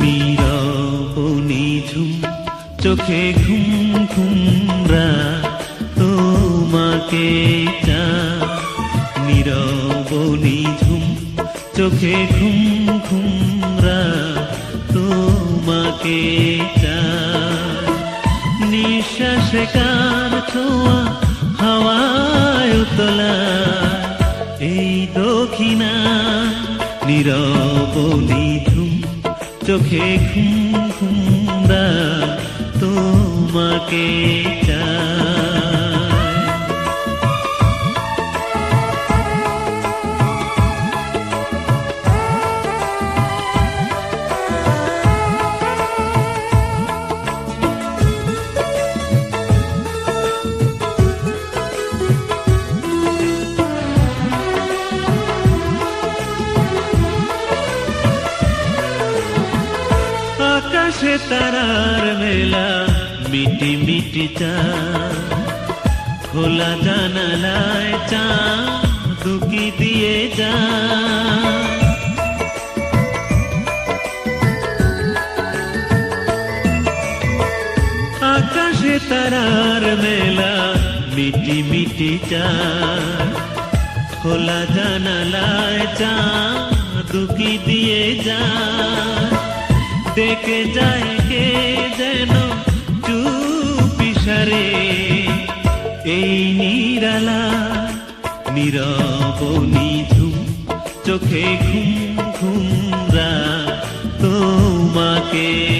নীরব নিঝুম চোখে ঘুম ঘুমরা তোমাকে চা নীরব নিঝুম চোখে ঘুম ঘুমরা তোমাকে চা নিঃশ্বাসে কার ছোঁয়া, হাওয়ায় তোলা এই দক্ষিণা নীরব নিধ চোখে ঘুম ঘুমরা তোমাকে চায় আকাশে তারার মেলা, মিটি মিটি চা খোলা জানালায় চা দুকি দিয়ে যা আকাশে তারার মেলা, মিটি মিটি চা খোলা জানালায় চা দুকি দিয়ে যা ডেকে যায় কে যেন চুপিসারে এই নিরালা নীরব নিঝুম চোখে ঘুম ঘুমরা তোমাকে।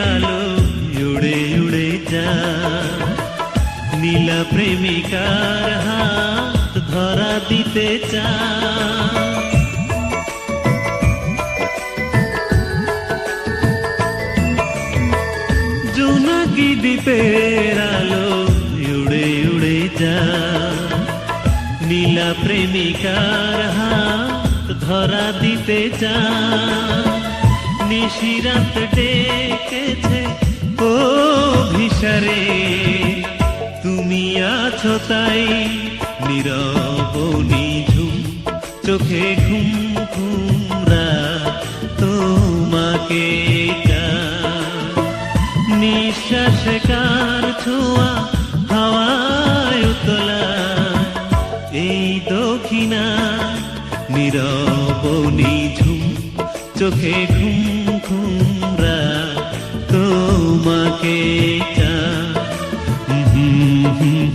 দ্বীপের আলো উড়ে উড়ে যা নীলা প্রেমিকার হাত ধরা দিতে চা জোনাকি দ্বীপের আলো উড়ে উড়ে যা নীলা প্রেমিকার হাত ধরা দিতে চা নিশিরাত ডেকেছে ও ভিসারে তুমি আছো তাই নীরব নিঝুম, চোখে ঘুম ঘুমরা তোমাকে। নিঃশ্বাস কার ছোঁয়া, হাওয়ায় তোলা এই দক্ষিণা নীরব নিঝুম, চোখে ঘুম kita mm-hmm.